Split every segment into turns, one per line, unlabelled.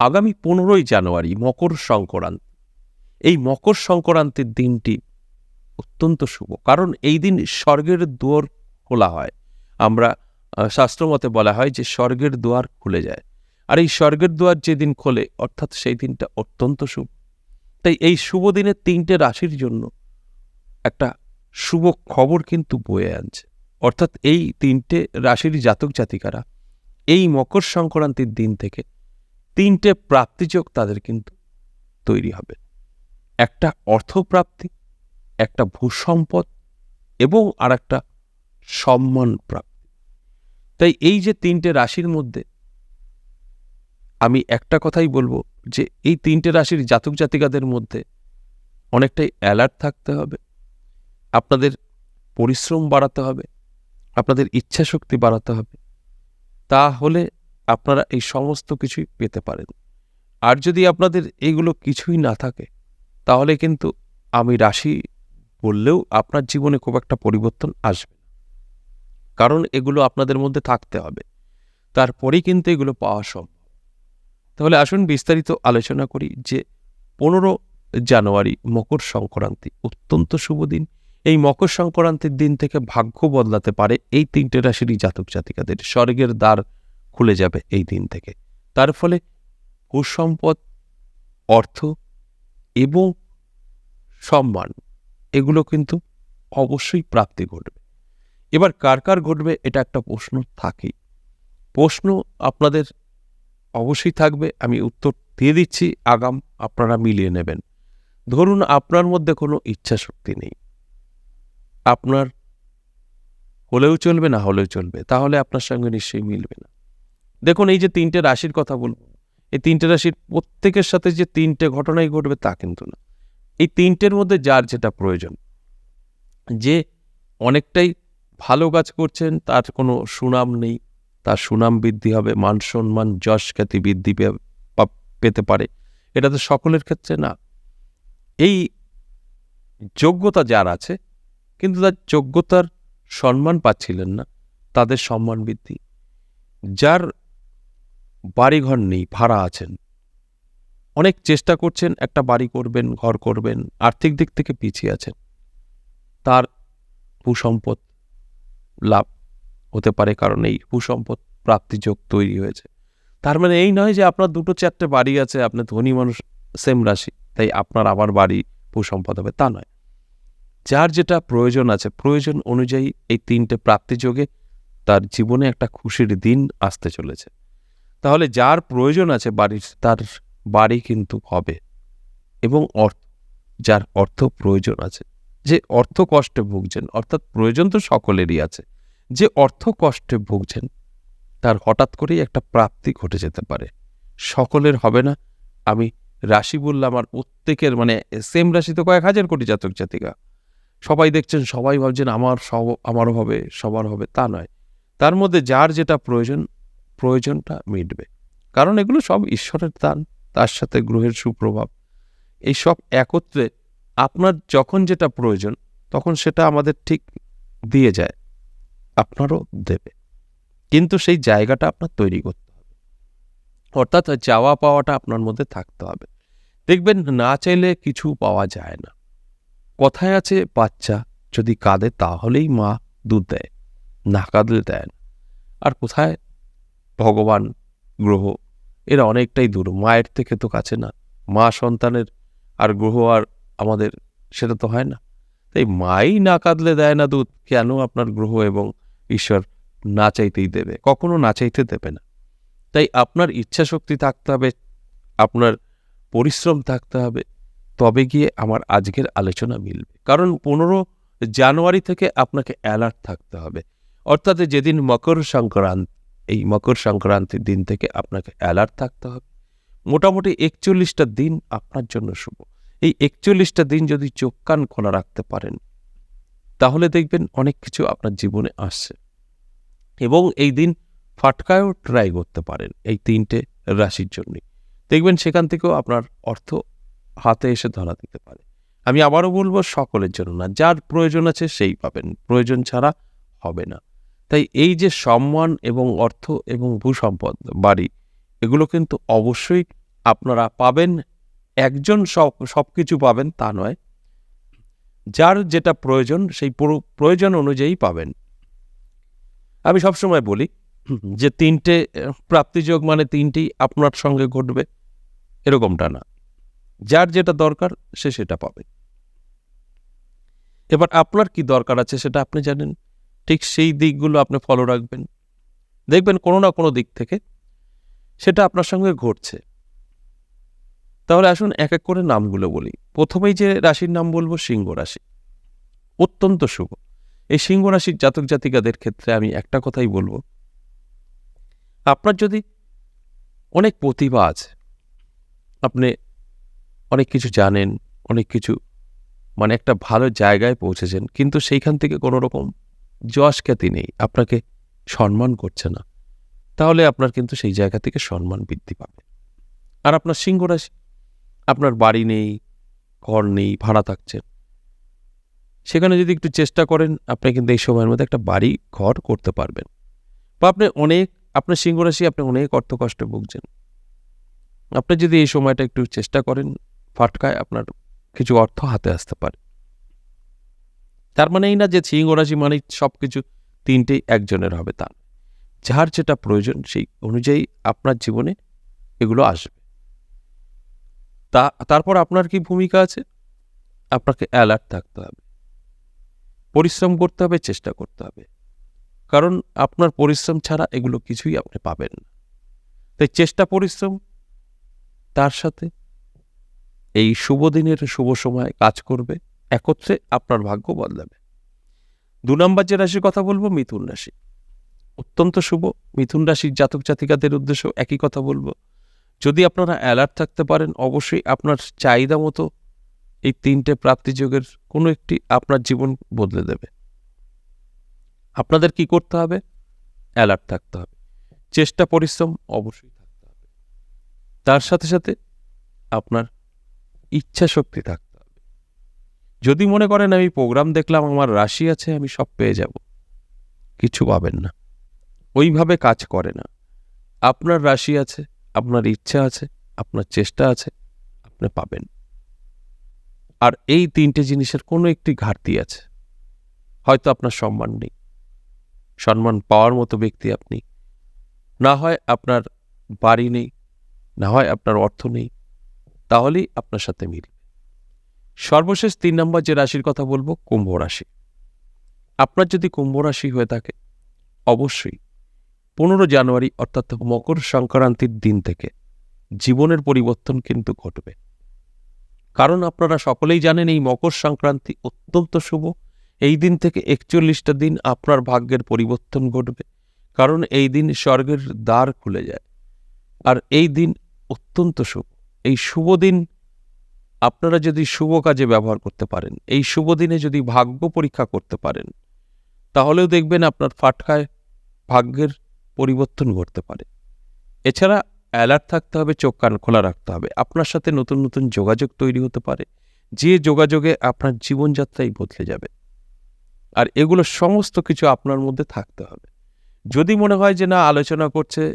আগামী পনেরোই জানুয়ারি মকর সংক্রান্তি। এই মকর সংক্রান্তির দিনটি অত্যন্ত শুভ। কারণ এই দিন স্বর্গের দুয়ার খোলা হয়। আমরা শাস্ত্রমতে বলা হয় যে স্বর্গের দুয়ার খুলে যায়। আর এই স্বর্গের দুয়ার যেদিন খোলে, অর্থাৎ সেই দিনটা অত্যন্ত শুভ। তাই এই শুভ দিনে তিনটে রাশির জন্য একটা শুভ খবর কিন্তু বয়ে আনছে। অর্থাৎ এই তিনটে রাশির জাতক জাতিকারা এই মকর সংক্রান্তির দিন থেকে তিনটে প্রাপ্তিযোগ তাদের কিন্তু তৈরি হবে। একটা অর্থপ্রাপ্তি, একটা ভূসম্পদ এবং আর একটা সম্মান প্রাপ্তি তাই এই যে তিনটে রাশির মধ্যে আমি একটা কথাই বলব যে এই তিনটে রাশির জাতক জাতিকাদের মধ্যে অনেকটাই অ্যালার্ট থাকতে হবে, আপনাদের পরিশ্রম বাড়াতে হবে, আপনাদের ইচ্ছা শক্তি বাড়াতে হবে। তাহলে আপনারা এই সমস্ত কিছুই পেতে পারেন। আর যদি আপনাদের এইগুলো কিছুই না থাকে, তাহলে কিন্তু আমি রাশি বললেও আপনার জীবনে খুব একটা পরিবর্তন আসবে কারণ এগুলো আপনাদের মধ্যে থাকতে হবে। তারপরেই কিন্তু এগুলো পাওয়া সম্ভব। তাহলে আসুন বিস্তারিত আলোচনা করি যে পনেরো জানুয়ারি মকর সংক্রান্তি অত্যন্ত শুভ দিন। এই মকর সংক্রান্তির দিন থেকে ভাগ্য বদলাতে পারে এই তিনটে রাশিরই জাতক জাতিকাদের স্বর্গের দ্বার খুলে যাবে এই দিন থেকে। তার ফলে ভূসম্পদ, অর্থ এবং সম্মান, এগুলো কিন্তু অবশ্যই প্রাপ্তি ঘটবে। এবার কার কার ঘটবে এটা একটা প্রশ্ন থাকেই। প্রশ্ন আপনাদের অবশ্যই থাকবে, আমি উত্তর দিয়ে দিচ্ছি, আগাম আপনারা মিলিয়ে নেবেন। ধরুন আপনার মধ্যে কোনো ইচ্ছা শক্তি নেই। আপনার হলেও চলবে, না হলেও চলবে, তাহলে আপনার সঙ্গে নিশ্চয়ই মিলবে না। দেখুন, এই যে তিনটে রাশির কথা বলব, এই তিনটে রাশির প্রত্যেকের সাথে যে তিনটে ঘটনাই ঘটবে তা কিন্তু না। এই তিনটের মধ্যে যার যেটা প্রয়োজন, যে অনেকটাই ভালো কাজ করছেন, তার কোনো সুনাম নেই, তার সুনাম বৃদ্ধি হবে, মান সম্মান, যশ খ্যাতি বৃদ্ধি পেতে পারে। এটা তো সকলের ক্ষেত্রে না। এই যোগ্যতা যার আছে, কিন্তু তার যোগ্যতার সম্মান পাচ্ছিলেন না, তাদের সম্মান বৃদ্ধি। যার বাড়িঘর নেই, ভাড়া আছেন। অনেক চেষ্টা করছেন, একটা বাড়ি করবেন, ঘর করবেন, আর্থিক দিক থেকে পিছিয়ে আছেন। তার ভূসম্পদ লাভ হতে পারে কারণ এই ভূসম্পদ প্রাপ্তিযোগ তৈরি হয়েছে। তার মানে এই নয় যে আপনার দুটো চারটে বাড়ি আছে, আপনি ধনী মানুষ, সেম রাশি, তাই আপনার আবার বাড়ি ভূসম্পদ হবে, তা নয়। যার যেটা প্রয়োজন আছে, প্রয়োজন অনুযায়ী এই তিনটে প্রাপ্তিযোগে তার জীবনে একটা খুশির দিন আসতে চলেছে। তাহলে যার প্রয়োজন আছে বাড়ির তার বাড়ি কিন্তু হবে। এবং অর্থ, যার অর্থ প্রয়োজন আছে। যে অর্থ কষ্টে ভুগছেন, অর্থাৎ প্রয়োজন তো সকলেরই আছে। যে অর্থ কষ্টে ভুগছেন, তার হঠাৎ করেই একটা প্রাপ্তি ঘটে যেতে পারে। সকলের হবে না। আমি রাশি বললাম আর প্রত্যেকের মানে সেম রাশি তো কয়েক হাজার কোটি জাতক জাতিকা। সবাই দেখছেন, সবাই ভাবছেন, আমার সব, আমারও হবে, সবার হবে, তা নয়। তার মধ্যে যার যেটা প্রয়োজন প্রয়োজনটা মিটবে। কারণ এগুলো সব ঈশ্বরের দান, তার সাথে গ্রহের সুপ্রভাব। এই সব একত্রে আপনার যখন যেটা প্রয়োজন, তখন সেটা আমাদের ঠিক দিয়ে যায়, আপনারও দেবে। কিন্তু সেই জায়গাটা আপনার তৈরি করতে হবে। অর্থাৎ চাওয়া পাওয়াটা আপনার মধ্যে থাকতে হবে। দেখবেন না চাইলে কিছু পাওয়া যায় না। কথায় আছে, বাচ্চা যদি কাঁদে তাহলেই মা দুধ দেয়, না কাঁদলে দেয় আর কোথায় ভগবান গ্রহ, এরা অনেকটাই দূর। মায়ের থেকে তো কাছে না। মা সন্তানের আর গ্রহ আর আমাদের, সেটা তো হয় না। তাই মাই না কাঁদলে দেয় না দুধ, কেন আপনার গ্রহ এবং ঈশ্বর না চাইতেই দেবে? কখনো না চাইতে দেবে না। তাই আপনার ইচ্ছা শক্তি থাকতে হবে, আপনার পরিশ্রম থাকতে হবে, তবে গিয়ে আমার আজকের আলোচনা মিলবে। কারণ পনেরো জানুয়ারি থেকে আপনাকে অ্যালার্ট থাকতে হবে। অর্থাৎ যেদিন মকর সংক্রান্তি এই মকর সংক্রান্তির দিন থেকে আপনাকে অ্যালার্ট থাকতে হবে। মোটামুটি একচল্লিশটা দিন আপনার জন্য শুভ। এই একচল্লিশটা দিন যদি চোখ কান খোলা রাখতে পারেন, তাহলে দেখবেন অনেক কিছু আপনার জীবনে আসছে। এবং এই দিন ফাটকায়ও ট্রাই করতে পারেন এই তিনটে রাশির জন্যই দেখবেন সেখান থেকেও আপনার অর্থ হাতে এসে ধরা দিতে পারে। আমি আবারও বলব, সকলের জন্য না, যার প্রয়োজন আছে সেই পাবেন। প্রয়োজন ছাড়া হবে না। তাই এই যে সম্মান এবং অর্থ এবং ভূসম্পদ, বাড়ি, এগুলো কিন্তু অবশ্যই আপনারা পাবেন, একজন সব সব কিছু পাবেন তা নয়। যার যেটা প্রয়োজন, সেই পুরো- প্রয়োজন অনুযায়ী পাবেন। আমি সবসময় বলি যে তিনটে, প্রাপ্তিযোগ মানে তিনটি আপনার সঙ্গে ঘটবে, এরকমটা না। যার যেটা দরকার, সে সেটা পাবে। এবার আপনার কি দরকার আছে সেটা আপনি জানেন? ঠিক সেই দিকগুলো আপনি ফলো রাখবেন। দেখবেন কোনো না কোনো দিক থেকে সেটা আপনার সঙ্গে ঘটছে। তাহলে আসুন এক এক করে নামগুলো বলি। প্রথমেই যে রাশির নাম বলব সিংহ রাশি। অত্যন্ত শুভ। এই সিংহ রাশির জাতক জাতিকাদের ক্ষেত্রে আমি একটা কথাই বলব। আপনার যদি অনেক প্রতিভা আছে, আপনি অনেক কিছু জানেন, অনেক কিছু মানে একটা ভালো জায়গায় পৌঁছেছেন, কিন্তু সেইখান থেকে কোনো রকম যশ খ্যাতি নেই আপনাকে সম্মান করছে না, তাহলে আপনার কিন্তু সেই জায়গা থেকে সম্মান বৃদ্ধি পাবে। আর আপনার সিংহ রাশি, আপনার বাড়ি নেই, ঘর নেই, ভাড়া থাকছেন সেখানে যদি একটু চেষ্টা করেন, আপনি কিন্তু এই সময়ের মধ্যে একটা বাড়ি, ঘর করতে পারবেন। বা আপনি অনেক, আপনার সিংহ রাশি, আপনি অনেক অর্থ কষ্টে ভুগছেন। আপনি যদি এই সময়টা একটু চেষ্টা করেন, ফাটকায় আপনার কিছু অর্থ হাতে আসতে পারে। তার মানে এই না যে সিংহ রাশি মানে সব কিছু তিনটেই একজনের হবে তা যার যেটা প্রয়োজন সেই অনুযায়ী আপনার জীবনে এগুলো আসবে। তা, তারপর আপনার কি ভূমিকা আছে? আপনাকে অ্যালার্ট থাকতে হবে। পরিশ্রম করতে হবে, চেষ্টা করতে হবে। কারণ আপনার পরিশ্রম ছাড়া এগুলো কিছুই আপনি পাবেন না। তাই চেষ্টা, পরিশ্রম, তার সাথে এই শুভ দিনের শুভ সময় কাজ করবে। একত্রে আপনার ভাগ্য বদলাবে। দু নম্বর যে রাশির কথা বলব, মিথুন রাশি। অত্যন্ত শুভ। মিথুন রাশির জাতক জাতিকাদের উদ্দেশ্য একই কথা বলব। যদি আপনারা অ্যালার্ট থাকতে পারেন, অবশ্যই আপনার চাহিদা মতো এই তিনটে প্রাপ্তিযোগের কোনো একটি আপনার জীবন বদলে দেবে। আপনাদের কি করতে হবে? অ্যালার্ট থাকতে হবে। চেষ্টা, পরিশ্রম অবশ্যই থাকতে হবে। তার সাথে সাথে আপনার ইচ্ছা শক্তি থাকতে যদি মনে করেন আমি প্রোগ্রাম দেখলাম, আমার রাশি আছে, আমি সব পেয়ে যাব। কিছু পাবেন না। ওইভাবে কাজ করে না। আপনার রাশি আছে, আপনার ইচ্ছা আছে, আপনার চেষ্টা আছে, আপনি পাবেন। আর এই তিনটে জিনিসের কোনো একটি ঘাটতি আছে। হয়তো আপনার সম্মান নেই। সম্মান পাওয়ার মতো ব্যক্তি আপনি। না হয় আপনার বাড়ি নেই, না হয় আপনার অর্থ নেই, তাহলেই আপনার সাথে মিলবে সর্বশেষ তিন নম্বর যে রাশির কথা বলব, কুম্ভ রাশি। আপনার যদি কুম্ভ রাশি হয়ে থাকে, অবশ্যই পনেরো জানুয়ারি অর্থাৎ মকর সংক্রান্তির দিন থেকে জীবনের পরিবর্তন কিন্তু ঘটবে। কারণ আপনারা সকলেই জানেন এই মকর সংক্রান্তি অত্যন্ত শুভ। এই দিন থেকে একচল্লিশটা দিন আপনার ভাগ্যের পরিবর্তন ঘটবে। কারণ এই দিন স্বর্গের দ্বার খুলে যায়। আর এই দিন অত্যন্ত শুভ। এই শুভ দিন আপনারা যদি শুভ কাজে ব্যবহার করতে পারেন, এই শুভ দিনে যদি ভাগ্য পরীক্ষা করতে পারেন, তাহলেও দেখবেন আপনার ফাটকায় ভাগ্যের পরিবর্তন ঘটতে পারে। এছাড়া অ্যালার্ট থাকতে হবে, চোখ কান খোলা রাখতে হবে। আপনার সাথে নতুন নতুন যোগাযোগ তৈরি হতে পারে, যে যোগাযোগে আপনার জীবনযাত্রাই বদলে যাবে। আর এগুলো সমস্ত কিছু আপনার মধ্যে থাকতে হবে। যদি মনে হয় যে না, আলোচনা করছে,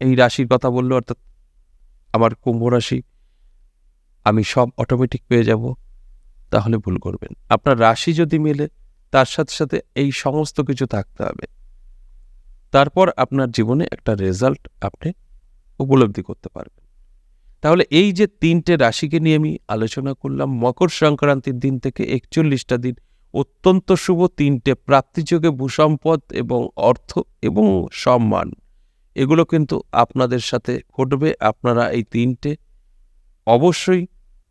এই রাশির কথা বলল, অর্থাৎ আমার কুম্ভ রাশি আমি সব অটোমেটিক পেয়ে যাব, তাহলে ভুল করবেন। আপনার রাশি যদি মেলে, তার সাথে সাথে এই সমস্ত কিছু থাকতে হবে। তারপর আপনার জীবনে একটা রেজাল্ট আপনি উপলব্ধি করতে পারবেন। তাহলে এই যে তিনটে রাশিকে নিয়ে আমি আলোচনা করলাম, মকর সংক্রান্তির দিন থেকে একচল্লিশটা দিন, অত্যন্ত শুভ তিনটে প্রাপ্তিযোগে ভূসম্পদ এবং অর্থ এবং সম্মান, এগুলো কিন্তু আপনাদের সাথে ঘটবে। আপনারা এই তিনটে অবশ্যই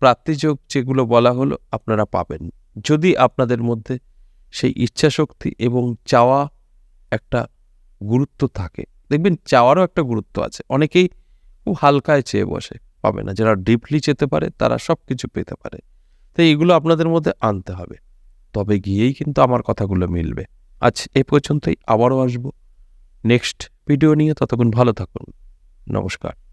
প্রাপ্তিযোগ যেগুলো বলা হলো, আপনারা পাবেন। যদি আপনাদের মধ্যে সেই ইচ্ছাশক্তি এবং চাওয়া একটা গুরুত্ব থাকে, দেখবেন চাওয়ারও একটা গুরুত্ব আছে। অনেকেই খুব হালকায় চেয়ে বসে, পাবে না। যারা ডিপলি চেতে পারে, তারা সব কিছু পেতে পারে। তাই এগুলো আপনাদের মধ্যে আনতে হবে। তবে গিয়েই কিন্তু আমার কথাগুলো মিলবে। আজ এ পর্যন্তই, আবারও আসব। নেক্সট ভিডিও নিয়ে ততক্ষণ ভালো থাকুন। নমস্কার।